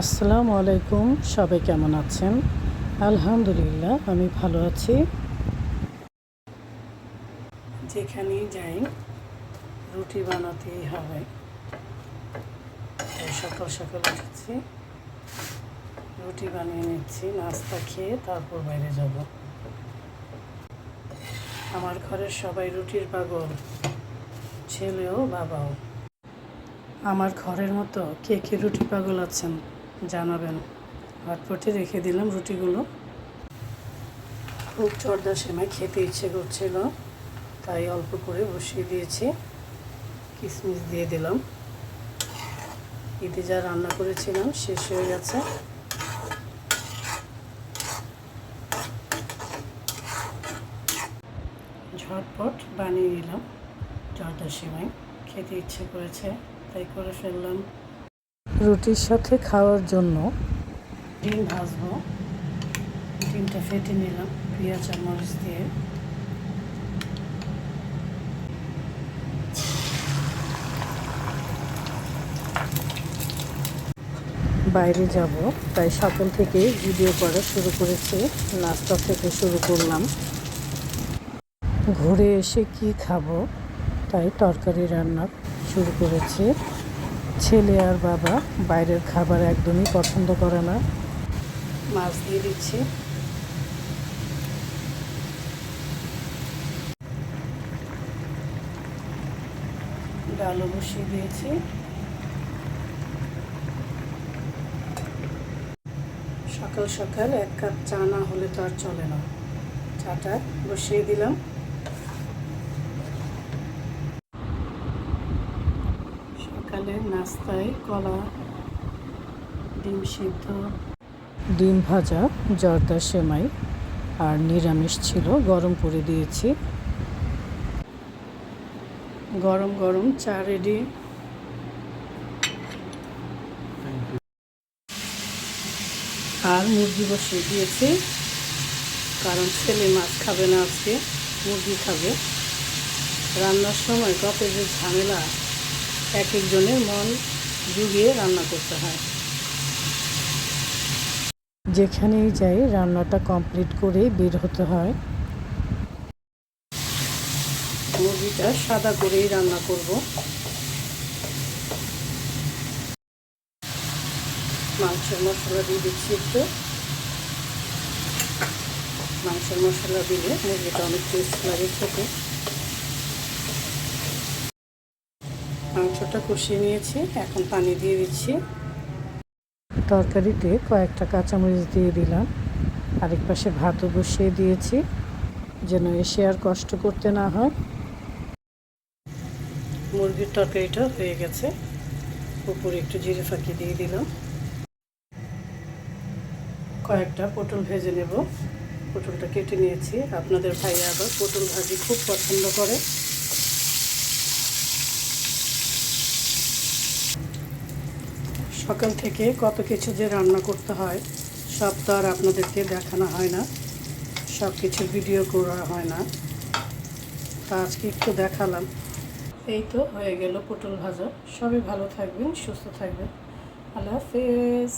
আসসালামু আলাইকুম, সবাই কেমন আছেন? আলহামদুলিল্লাহ, আমি ভালো আছি। যেখানেই যাই, রুটি বানাতেই হবে। সকাল সকাল উঠেছি, রুটি বানিয়ে নিচ্ছি, নাস্তা খেয়ে তারপর বাইরে যাব। আমার ঘরের সবাই রুটির পাগল, ছেলেও বাবাও। আমার ঘরের মতো কে কে রুটি পাগল আছেন? জানাবেন। হটপটে রেখে দিলাম রুটিগুলো। খুব চর্দা সেমাই খেতে ইচ্ছে করছিল, তাই অল্প করে বসিয়ে দিয়েছি। কিশমিশ দিয়ে দিলাম। ঈদে যা রান্না করেছিলাম, শেষ হয়ে গেছে। ঝটপট বানিয়ে নিলাম জর্দা সেমাই। খেতে ইচ্ছে করেছে, তাই করে ফেললাম। রুটির সাথে খাওয়ার জন্য ডিম ভাজবো। ডিমটা ফেটে নিলাম পেঁয়াজ আর মরিচ দিয়ে। বাইরে যাব তাই সকাল থেকে ভিডিও করা শুরু করেছি নাস্তা থেকে শুরু করলাম। ঘুরে এসে কি খাব তাই তরকারি রান্না শুরু করেছি। ছেলে আর বাবা বাইরের খাবার একদমই পছন্দ করে না। মাছ দিয়ে দিচ্ছি। ডালও বসিয়ে দিয়েছি। সকাল সকাল এক কাপ চা না হলে তো আর চলে না। চাটা বসিয়ে দিলাম। সকালে নাস্তায় কলা ডিম সিদ্ধ। ডিম ভাজা জর্দা সেমাই আর নিরামিষ ছিল গরম করে দিয়েছি। গরম গরম চা রেডি আর মুরগি বসিয়ে দিয়েছি কারণ ছেলে মাছ খাবে না আজকে মুরগি খাবে। রান্নার সময় কত যে ঝামেলা। এক একজনের মন জুগিয়ে রান্না করতে হয়। যেখানেই যাই রান্নাটা কমপ্লিট করেই বের হতে হয়। মুরগিটা সাদা করেই রান্না করব। মাংসের মশলা দিয়ে দিচ্ছি একটু। মাংসের মশলা দিলে মুরগিটা অনেক টেস্ট লাগে খেতে। মাংসটা কষিয়ে নিয়েছি, এখন পানি দিয়ে দিচ্ছি। তরকারিতে কয়েকটা কাঁচামরিচ দিয়ে দিলাম, আরেক পাশে ভাতও বসিয়ে দিয়েছি, যেন এসে আর কষ্ট করতে না হয়। মুরগির তরকারিটা হয়ে গেছে, উপরে একটু জিরে ফাঁকি দিয়ে দিলাম। কয়েকটা পটল ভেজে নেব, পটলটা কেটে নিয়েছি। আপনাদের ভাইয়া আবার পটল ভাজি খুব পছন্দ করে। সকাল থেকে কত কিছু যে রান্না করতে হয়, সব তো আর আপনাদেরকে দেখানো হয় না। সব কিছু ভিডিও করা হয় না। তা আজকে একটু দেখালাম। এই তো হয়ে গেল পটল ভাজা। সবই ভালো থাকবেন, সুস্থ থাকবেন। আল্লাহ হাফেজ।